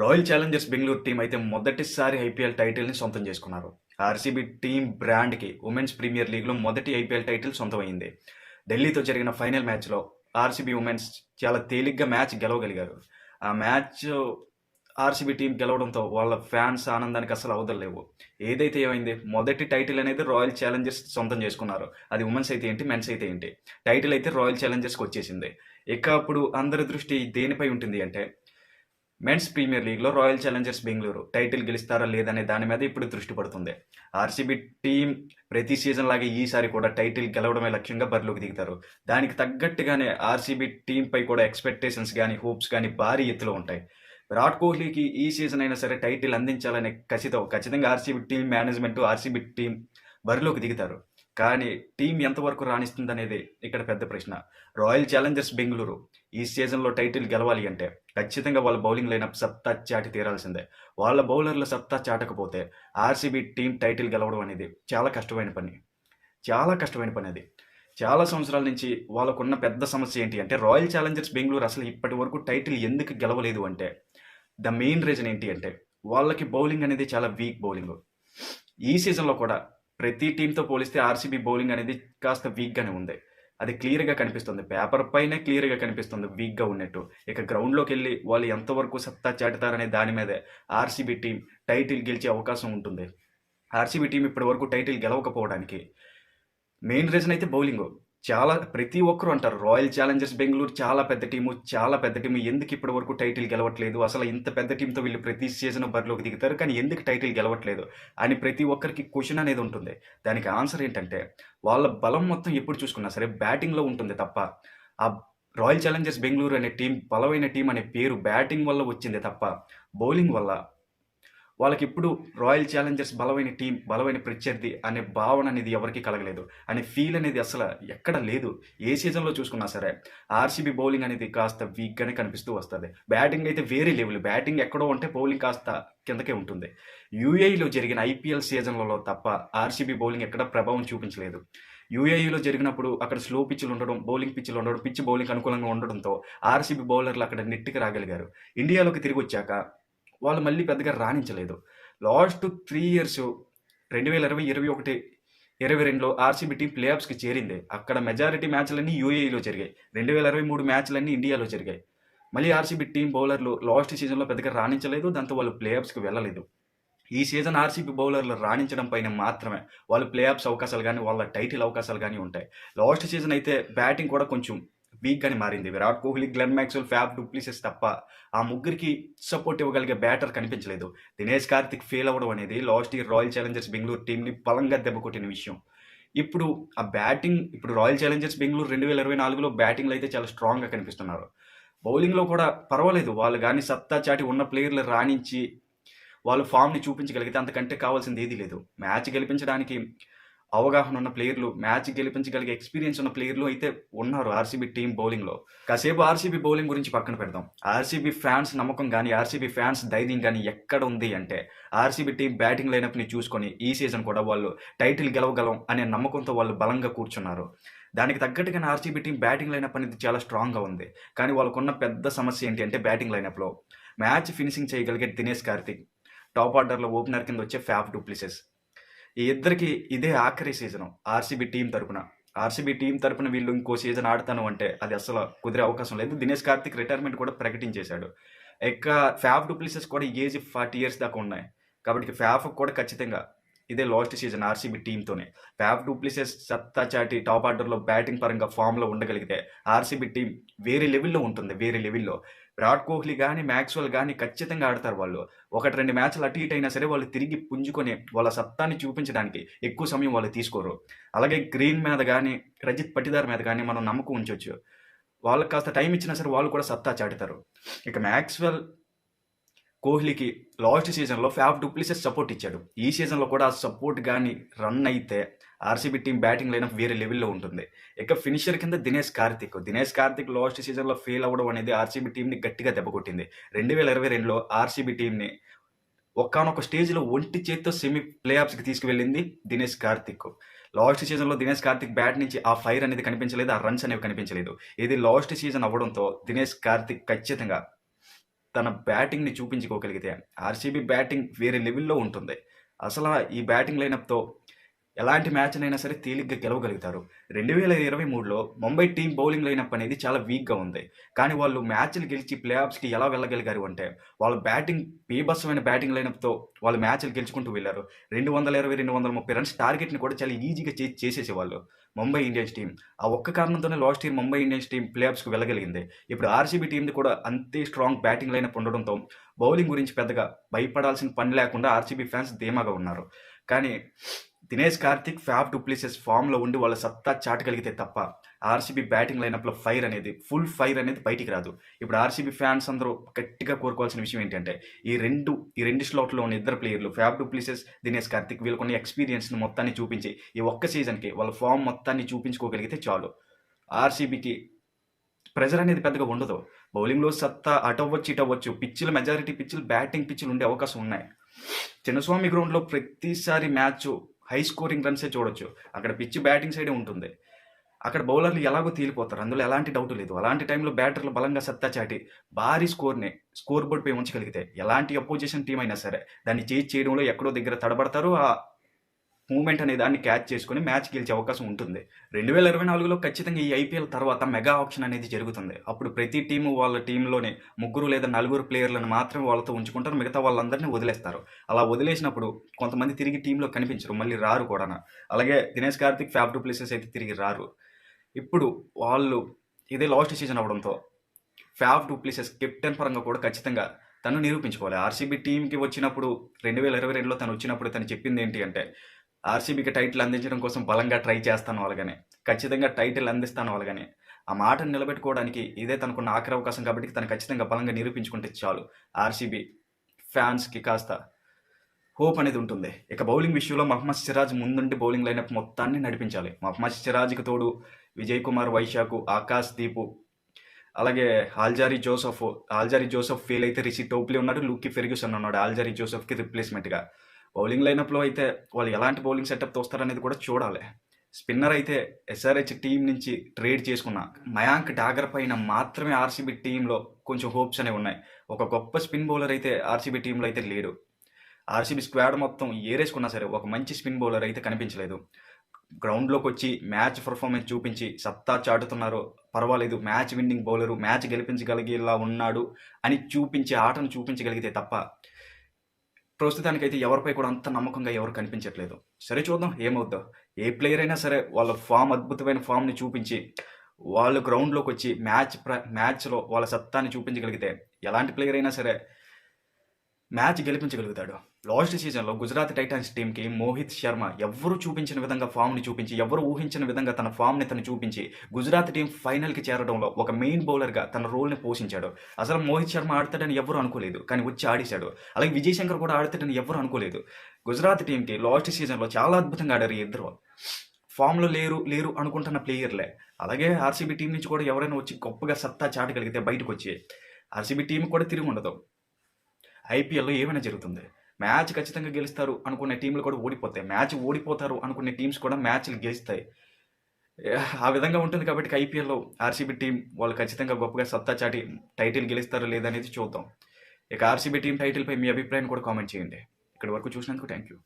Royal Challengers Bengaluru team అయితే మొదటిసారి IPL టైటిల్ని సొంతం చేసుకున్నారు. ఆర్సీబీ టీం బ్రాండ్కి ఉమెన్స్ ప్రీమియర్ లీగ్లో మొదటి ఐపీఎల్ టైటిల్ సొంతమైంది. ఢిల్లీతో జరిగిన ఫైనల్ మ్యాచ్లో ఆర్సీబీ ఉమెన్స్ చాలా తేలిగ్గా మ్యాచ్ గెలవగలిగారు. ఆ మ్యాచ్ ఆర్సీబీ టీం గెలవడంతో వాళ్ళ ఫ్యాన్స్ ఆనందానికి అసలు అవదలేవు ఏదైతే ఏమైంది? మొదటి టైటిల్ అనేది రాయల్ ఛాలెంజర్స్ సొంతం చేసుకున్నారు. అది ఉమెన్స్ అయితే ఏంటి? మెన్స్ అయితే ఏంటి? టైటిల్ అయితే రాయల్ ఛాలెంజర్స్కి వచ్చేసింది. ఇక అప్పుడు అందరి దృష్టి దేనిపై ఉంటుంది అంటే మెన్స్ ప్రీమియర్ లీగ్లో రాయల్ ఛాలెంజర్స్ బెంగళూరు. టైటిల్ గెలుస్తారా లేదనే దాని మీద ఇప్పుడు దృష్టి పడుతుంది. ఆర్సీబీ టీం ప్రతి సీజన్ లాగే ఈసారి కూడా టైటిల్ గెలవడమే లక్ష్యంగా బరిలోకి దిగుతారు. దానికి తగ్గట్టుగానే ఆర్సీబీ టీంపై కూడా ఎక్స్పెక్టేషన్స్ కానీ హోప్స్ కానీ భారీ ఎత్తులో ఉంటాయి. విరాట్ కోహ్లీకి ఈ సీజన్ అయినా సరే టైటిల్ అందించాలనే ఖచ్చితం ఖచ్చితంగా RCB team management RCB team బరిలోకి దిగుతారు. కానీ టీం ఎంతవరకు రాణిస్తుందనేది ఇక్కడ పెద్ద ప్రశ్న. రాయల్ ఛాలెంజర్స్ బెంగళూరు ఈ సీజన్లో టైటిల్ గెలవాలి అంటే ఖచ్చితంగా వాళ్ళ బౌలింగ్ లైనప్ సత్తా చాటి తీరాల్సిందే. వాళ్ళ బౌలర్లు సత్తా చాటకపోతే ఆర్సీబీ టీం టైటిల్ గెలవడం అనేది చాలా కష్టమైన పని. చాలా కష్టమైన పని అది. చాలా సంవత్సరాల నుంచి వాళ్ళకున్న పెద్ద సమస్య ఏంటి అంటే రాయల్ ఛాలెంజర్స్ బెంగళూరు అసలు ఇప్పటి వరకు టైటిల్ ఎందుకు గెలవలేదు అంటే ద మెయిన్ రీజన్ ఏంటి అంటే వాళ్ళకి బౌలింగ్ అనేది చాలా వీక్ బౌలింగ్. ఈ సీజన్లో కూడా ప్రతి టీంతో పోలిస్తే ఆర్సీబీ బౌలింగ్ అనేది కాస్త వీక్గానే ఉంది. అది క్లియర్గా కనిపిస్తుంది. పేపర్ పైనే క్లియర్గా కనిపిస్తుంది వీక్గా ఉన్నట్టు. ఇక గ్రౌండ్లోకి వెళ్ళి వాళ్ళు ఎంతవరకు సత్తా చాటుతారనే దాని మీదే ఆర్సీబీ టీం టైటిల్ గెలిచే అవకాశం ఉంటుంది. ఆర్సీబీ టీం ఇప్పటి వరకు టైటిల్ గెలవకపోవడానికి మెయిన్ రీజన్ అయితే బౌలింగ్. చాలా ప్రతి ఒక్కరు అంటారు. రాయల్ ఛాలెంజర్స్ బెంగళూరు చాలా పెద్ద టీము చాలా పెద్ద టీము. ఎందుకు ఇప్పటి వరకు టైటిల్ గెలవట్లేదు? అసలు ఇంత పెద్ద టీంతో వీళ్ళు ప్రతి సీజన్ బరిలోకి దిగుతారు. కానీ ఎందుకు టైటిల్ గెలవట్లేదు? అని ప్రతి ఒక్కరికి క్వశ్చన్ అనేది ఉంటుంది. దానికి ఆన్సర్ ఏంటంటే వాళ్ళ బలం మొత్తం ఎప్పుడు చూసుకున్నా సరే బ్యాటింగ్లో ఉంటుంది తప్ప ఆ రాయల్ ఛాలెంజర్స్ బెంగళూరు అనే టీం బలమైన టీం అనే పేరు బ్యాటింగ్ వల్ల వచ్చింది తప్ప బౌలింగ్ వల్ల వాళ్ళకి ఇప్పుడు రాయల్ ఛాలెంజర్స్ బలమైన టీం బలమైన ప్రత్యర్థి అనే భావన అనేది ఎవరికి కలగలేదు. అనే ఫీల్ అనేది అసలు ఎక్కడ లేదు. ఏ సీజన్లో చూసుకున్నా సరే ఆర్సీబీ బౌలింగ్ అనేది కాస్త వీక్గానే కనిపిస్తూ వస్తుంది. బ్యాటింగ్ అయితే వేరే లెవెల్. బ్యాటింగ్ ఎక్కడో ఉంటే బౌలింగ్ కాస్త కిందకే ఉంటుంది. యూఏఈలో జరిగిన ఐపీఎల్ సీజన్లలో తప్ప ఆర్సీబీ బౌలింగ్ ఎక్కడ ప్రభావం చూపించలేదు. యూఏఈలో జరిగినప్పుడు అక్కడ స్లో పిచ్లు ఉండడం బౌలింగ్ పిచ్లు ఉండడం పిచ్ బౌలింగ్ అనుకూలంగా ఉండడంతో ఆర్సీబీ బౌలర్లు అక్కడ నెట్టుకు రాగలిగారు. ఇండియాలోకి తిరిగి వచ్చాక వాళ్ళు మళ్ళీ పెద్దగా రాణించలేదు. లాస్ట్ త్రీ ఇయర్స్ రెండు వేల ఇరవై ఇరవై ఒకటి ఇరవై రెండులో ఆర్సీబీ టీం ప్లే ఆఫ్స్కి చేరింది. అక్కడ మెజారిటీ మ్యాచ్లన్నీ యూఏఈలో జరిగాయి. రెండు వేల ఇరవై మూడు మ్యాచ్లన్నీ ఇండియాలో జరిగాయి. మళ్ళీ ఆర్సీబీ టీం బౌలర్లు లాస్ట్ సీజన్లో పెద్దగా రాణించలేదు. దాంతో వాళ్ళు ప్లే ఆఫ్స్కి వెళ్ళలేదు. ఈ సీజన్ ఆర్సీబీ బౌలర్లు రాణించడం పైన మాత్రమే. వాళ్ళు ప్లే ఆఫ్స్ అవకాశాలు కానీ వాళ్ళ టైటిల్ అవకాశాలు కానీ ఉంటాయి. లాస్ట్ సీజన్ అయితే బ్యాటింగ్ కూడా కొంచెం వీక్గానే మారింది. Virat Kohli Glenn Maxwell Faf du Plessis తప్ప ఆ ముగ్గురికి సపోర్ట్ ఇవ్వగలిగే బ్యాటర్ కనిపించలేదు. దినేష్ కార్తిక్ ఫెయిల్ అవ్వడం అనేది last year Royal Challengers Bengaluru టీంని బలంగా దెబ్బకొట్టిన విషయం. ఇప్పుడు ఆ బ్యాటింగ్ ఇప్పుడు రాయల్ ఛాలెంజర్స్ బెంగళూరు రెండు వేల ఇరవై నాలుగులో బ్యాటింగ్లో అయితే చాలా స్ట్రాంగ్గా కనిపిస్తున్నారు. బౌలింగ్లో కూడా పర్వాలేదు. వాళ్ళు కానీ సత్తా చాటి ఉన్న ప్లేయర్లు రాణించి వాళ్ళు ఫామ్ని చూపించగలిగితే అంతకంటే కావాల్సింది ఏదీ లేదు. మ్యాచ్ గెలిపించడానికి అవగాహన ఉన్న ప్లేయర్లు మ్యాచ్ గెలిపించగలిగే ఎక్స్పీరియన్స్ ఉన్న ప్లేయర్లు అయితే ఉన్నారు ఆర్సీబీ టీం బౌలింగ్లో. కాసేపు ఆర్సీబీ బౌలింగ్ గురించి పక్కన పెడదాం. ఆర్సీబీ ఫ్యాన్స్ నమ్మకం కానీ ఆర్సీబీ ఫ్యాన్స్ ధైర్యం కానీ ఎక్కడ ఉంది అంటే ఆర్సీబీ టీం బ్యాటింగ్ లైనప్ని చూసుకొని ఈ సీజన్ కూడా వాళ్ళు టైటిల్ గెలవగలం అనే నమ్మకంతో వాళ్ళు బలంగా కూర్చున్నారు. దానికి తగ్గట్టుగానే ఆర్సీబీ టీం బ్యాటింగ్ లైనప్ అనేది చాలా స్ట్రాంగ్గా ఉంది. కానీ వాళ్ళకున్న పెద్ద సమస్య ఏంటి అంటే బ్యాటింగ్ లైనప్లో. మ్యాచ్ ఫినిషింగ్ చేయగలిగే దినేష్ కార్తిక్ టాప్ ఆర్డర్లో ఓపెనర్ కింద వచ్చే ఫ్యాఫ్ డూప్లిసెస్. ఈ ఇద్దరికి ఇదే ఆఖరి సీజన్ ఆర్సీబీ టీం తరపున. ఆర్సీబీ టీం తరపున వీళ్ళు ఇంకో సీజన్ ఆడతాను అంటే అది అసలు కుదిరే అవకాశం లేదు. దినేష్ కార్తిక్ రిటైర్మెంట్ కూడా ప్రకటించేశాడు. ఇక ఫ్యాఫ్ డూప్లిసెస్ కూడా ఏజ్ ఫార్టీ ఇయర్స్ దాకా ఉన్నాయి. కాబట్టి ఫ్యాఫ్ కూడా ఖచ్చితంగా ఇదే లాస్ట్ సీజన్ ఆర్సీబీ టీంతోనే. ఫ్యాఫ్ డూప్లిసెస్ సత్తా చాటి టాప్ ఆర్డర్లో బ్యాటింగ్ పరంగా ఫామ్లో ఉండగలిగితే ఆర్సీబీ టీం వేరే లెవెల్లో ఉంటుంది. వేరే లెవెల్లో విరాట్ కోహ్లీ కానీ మ్యాక్స్వెల్ కానీ ఖచ్చితంగా ఆడతారు వాళ్ళు. ఒకటి రెండు మ్యాచ్లు అటు ఇటు అయినా సరే వాళ్ళు తిరిగి పుంజుకొని వాళ్ళ సత్తాని చూపించడానికి ఎక్కువ సమయం వాళ్ళు తీసుకోరు. అలాగే గ్రీన్ మీద కానీ రజిత్ పట్టిదార్ మీద కానీ మనం నమ్మకం ఉంచవచ్చు వాళ్ళకి కాస్త టైం ఇచ్చినా సరే వాళ్ళు కూడా సత్తా చాటుతారు. ఇక మ్యాక్స్వెల్ కోహ్లీకి లాస్ట్ సీజన్లో ఫ్యాఫ్ డూప్లిసెస్ సపోర్ట్ ఇచ్చాడు. ఈ సీజన్లో కూడా ఆ సపోర్ట్ కానీ రన్ అయితే ఆర్సీబీ టీం బ్యాటింగ్ లైనప్ వేరే లెవెల్లో ఉంటుంది. ఇక ఫినిషర్ కింద దినేష్ కార్తిక్. దినేష్ కార్తిక్ లాస్ట్ సీజన్లో ఫెయిల్ అవ్వడం అనేది ఆర్సీబీ టీంని గట్టిగా దెబ్బకొట్టింది రెండు వేల ఇరవై రెండులో ఆర్సీబీ టీంని ఒక్కనొక స్టేజ్లో ఒంటి చేత్తో సెమీ ప్లే ఆఫ్స్కి తీసుకువెళ్ళింది దినేష్ కార్తిక్. లాస్ట్ సీజన్లో దినేష్ కార్తిక్ బ్యాట్ నుంచి ఆ ఫైర్ అనేది కనిపించలేదు ఆ రన్స్ అనేవి కనిపించలేదు. ఇది లాస్ట్ సీజన్ అవ్వడంతో దినేష్ కార్తిక్ ఖచ్చితంగా తన బ్యాటింగ్ని చూపించుకోగలిగితే ఆర్సీబీ బ్యాటింగ్ వేరే లెవెల్లో ఉంటుంది. అసలు ఈ బ్యాటింగ్ లైనప్తో ఎలాంటి మ్యాచ్ అయినా సరే తేలిగ్గా గెలవగలుగుతారు. రెండు వేల ఇరవై మూడులో ముంబై టీం బౌలింగ్ లైనప్ అనేది చాలా వీక్గా ఉంది. కానీ వాళ్ళు మ్యాచ్లు గెలిచి ప్లే ఆఫ్స్కి ఎలా వెళ్ళగలిగారు అంటే వాళ్ళ బ్యాటింగ్ బీభత్సమైన బ్యాటింగ్ లైనప్తో వాళ్ళు మ్యాచ్లు గెలుచుకుంటూ వెళ్ళారు. రెండు వందల ఇరవై రెండు వందల ముప్పై రన్స్ టార్గెట్ని కూడా చాలా ఈజీగా చేసి చేసేసేవాళ్ళు ముంబై ఇండియన్స్ టీం. ఆ ఒక్క కారణంతోనే last year Mumbai Indians team play ఆఫ్స్కి వెళ్ళగలిగింది. ఇప్పుడు ఆర్సీబీ టీంది కూడా అంతే స్ట్రాంగ్ బ్యాటింగ్ లైనప్ ఉండడంతో బౌలింగ్ గురించి పెద్దగా భయపడాల్సిన పని లేకుండా ఆర్సీబీ ఫ్యాన్స్ ధీమాగా ఉన్నారు. కానీ దినేష్ కార్తిక్ ఫ్యాబ్ డూప్లిసెస్ ఫామ్లో ఉండి వాళ్ళ సత్తా చాటగలిగితే తప్ప ఆర్సీబీ బ్యాటింగ్ లైనప్లో ఫైర్ అనేది ఫుల్ ఫైర్ అనేది బయటికి రాదు. ఇప్పుడు ఆర్సీబీ ఫ్యాన్స్ అందరూ గట్టిగా కోరుకోవాల్సిన విషయం ఏంటంటే ఈ రెండు ఈ రెండు స్లాట్లో ఉన్న ఇద్దరు ప్లేయర్లు ఫ్యాబ్ డూప్లిసెస్ దినేష్ కార్తిక్ వీళ్ళకున్న ఎక్స్పీరియన్స్ని మొత్తాన్ని చూపించి ఈ ఒక్క సీజన్కి వాళ్ళ ఫామ్ మొత్తాన్ని చూపించుకోగలిగితే చాలు. ఆర్సీబీకి ప్రెజర్ అనేది పెద్దగా ఉండదు. బౌలింగ్లో సత్తా అటవ్వచ్చు ఇటవ్వచ్చు పిచ్చులు మెజారిటీ పిచ్చులు బ్యాటింగ్ పిచ్చులు ఉండే అవకాశం ఉన్నాయి. చిన్నస్వామి గ్రౌండ్లో ప్రతిసారి మ్యాచ్ హై స్కోరింగ్ రన్సే చూడొచ్చు. అక్కడ పిచ్ బ్యాటింగ్ సైడే ఉంటుంది. అక్కడ బౌలర్లు ఎలాగో తేలిపోతారు. అందులో ఎలాంటి డౌట్ లేదు. అలాంటి టైంలో బ్యాటర్లు బలంగా సత్తా చాటి భారీ స్కోర్ని స్కోర్ బోర్డ్ పై ఉంచగలిగితే ఎలాంటి అపోజిషన్ టీం అయినా సరే దాన్ని చేజ్ చేయడంలో ఎక్కడో దగ్గర తడబడతారు ఆ మూమెంట్ అనే దాన్ని క్యాచ్ చేసుకుని మ్యాచ్ గెలిచే అవకాశం ఉంటుంది. రెండు వేల ఇరవై నాలుగులో ఖచ్చితంగా ఈ ఐపీఎల్ తర్వాత మెగా ఆప్షన్ అనేది జరుగుతుంది. అప్పుడు ప్రతి టీము వాళ్ళ టీంలోనే ముగ్గురు లేదా నలుగురు ప్లేయర్లను మాత్రమే వాళ్ళతో ఉంచుకుంటారు. మిగతా వాళ్ళందరినీ వదిలేస్తారు. అలా వదిలేసినప్పుడు కొంతమంది తిరిగి టీంలో కనిపించరు. మళ్ళీ రారు కూడా. అలాగే దినేష్ కార్తిక్ ఫ్యాబ్ ప్లేసెస్ అయితే తిరిగి రారు. ఇప్పుడు వాళ్ళు ఇదే లాస్ట్ సీజన్ అవడంతో ఫ్యాబ్ డూప్లిసెస్ కెప్టెన్ పరంగా కూడా ఖచ్చితంగా తను నిరూపించుకోవాలి. ఆర్సీబీ టీంకి వచ్చినప్పుడు రెండు వేల ఇరవై రెండులో తను వచ్చినప్పుడు తను చెప్పింది ఏంటి అంటే ఆర్సీబీకి టైటిల్ అందించడం కోసం బలంగా ట్రై చేస్తాను వాళ్ళగానే. ఖచ్చితంగా టైటిల్ అందిస్తాను వాళ్ళగానే. ఆ మాటను నిలబెట్టుకోవడానికి ఇదే తనకున్న ఆఖరి అవకాశం కాబట్టి తను ఖచ్చితంగా బలంగా నిరూపించుకుంటే చాలు. ఆర్సీబీ ఫ్యాన్స్కి కాస్త హోప్ అనేది ఉంటుంది. ఇక బౌలింగ్ విషయంలో మహమ్మద్ సిరాజ్ ముందుండి బౌలింగ్ లైనప్ మొత్తాన్ని నడిపించాలి. మహమ్మద్ సిరాజ్కి తోడు విజయ్ కుమార్ వైశాఖ్ ఆకాశ్ దీపు అలాగే Alzarri Joseph. Alzarri Joseph fail అయితే రిషి టోప్లీ ఉన్నాడు లూకి ఫెర్గ్యూసన్ ఉన్నాడు. ఆల్జారీ జోసఫ్కి రిప్లేస్మెంట్గా బౌలింగ్ లైనప్లో అయితే వాళ్ళు ఎలాంటి బౌలింగ్ సెటప్ తోస్తారనేది కూడా చూడాలి. స్పిన్నర్ అయితే ఎస్ఆర్హెచ్ టీం నుంచి ట్రేడ్ చేసుకున్న మయాంక్ డాగర్ పైన మాత్రమే ఆర్సీబీ టీంలో కొంచెం హోప్స్ అనేవి ఉన్నాయి. ఒక గొప్ప స్పిన్ బౌలర్ అయితే ఆర్సీబీ టీంలో అయితే లేడు. ఆర్సీబీ స్క్వాడ్ మొత్తం ఏరేసుకున్నా సరే ఒక మంచి స్పిన్ బౌలర్ అయితే కనిపించలేదు. గ్రౌండ్లోకి వచ్చి మ్యాచ్ పర్ఫార్మెన్స్ చూపించి సత్తా చాటుతున్నారు. పర్వాలేదు మ్యాచ్ విన్నింగ్ బౌలరు మ్యాచ్ గెలిపించగలిగేలా ఉన్నాడు అని చూపించే ఆటను చూపించగలిగితే తప్ప ప్రస్తుతానికైతే ఎవరిపై కూడా అంత నమ్మకంగా ఎవరు కనిపించట్లేదు. సరే చూద్దాం ఏమవుద్దో. ఏ ప్లేయర్ అయినా సరే వాళ్ళ ఫామ్ అద్భుతమైన ఫామ్ని చూపించి వాళ్ళు గ్రౌండ్లోకి వచ్చి మ్యాచ్ ప్ర మ్యాచ్లో వాళ్ళ సత్తాన్ని చూపించగలిగితే ఎలాంటి ప్లేయర్ అయినా సరే మ్యాచ్ గెలిపించగలుగుతాడు. లాస్ట్ సీజన్లో గుజరాత్ టైటాన్స్ టీంకి మోహిత్ శర్మ ఎవరు చూపించిన విధంగా ఫామ్ని చూపించి ఎవరు ఊహించిన విధంగా తన ఫామ్ని తను చూపించి గుజరాత్ టీం ఫైనల్కి చేరడంలో ఒక మెయిన్ బౌలర్గా తన రోల్ని పోషించాడు. అసలు మోహిత్ శర్మ ఆడతాడని ఎవరు అనుకోలేదు కానీ వచ్చి ఆడేశాడు. అలాగే విజయ్ శంకర్ కూడా ఆడతాడని ఎవరు అనుకోలేదు. గుజరాత్ టీంకి లాస్ట్ సీజన్లో చాలా అద్భుతంగా ఆడారు ఇద్దరు. ఫామ్లో లేరు లేరు అనుకుంటున్న ప్లేయర్లే. అలాగే ఆర్సీబీ టీం నుంచి కూడా ఎవరైనా వచ్చి గొప్పగా సత్తా చాటగలిగితే బయటకు వచ్చి ఆర్సీబీ టీం కూడా తిరిగి ఉండదు. ఐపీఎల్లో ఏమైనా జరుగుతుంది? మ్యాచ్ ఖచ్చితంగా గెలుస్తారు అనుకునే టీంలు కూడా ఓడిపోతాయి. మ్యాచ్ ఓడిపోతారు అనుకునే టీమ్స్ కూడా మ్యాచ్లు గెలుస్తాయి. ఆ విధంగా ఉంటుంది కాబట్టి ఐపీఎల్లో ఆర్సీబీ టీం వాళ్ళు ఖచ్చితంగా గొప్పగా సత్తా చాటి టైటిల్ గెలుస్తారో లేదనేది చూద్దాం. ఇక ఆర్సీబీ టీం టైటిల్పై మీ అభిప్రాయం కూడా కామెంట్ చేయండి. ఇక్కడి వరకు చూసినందుకు థ్యాంక్ యూ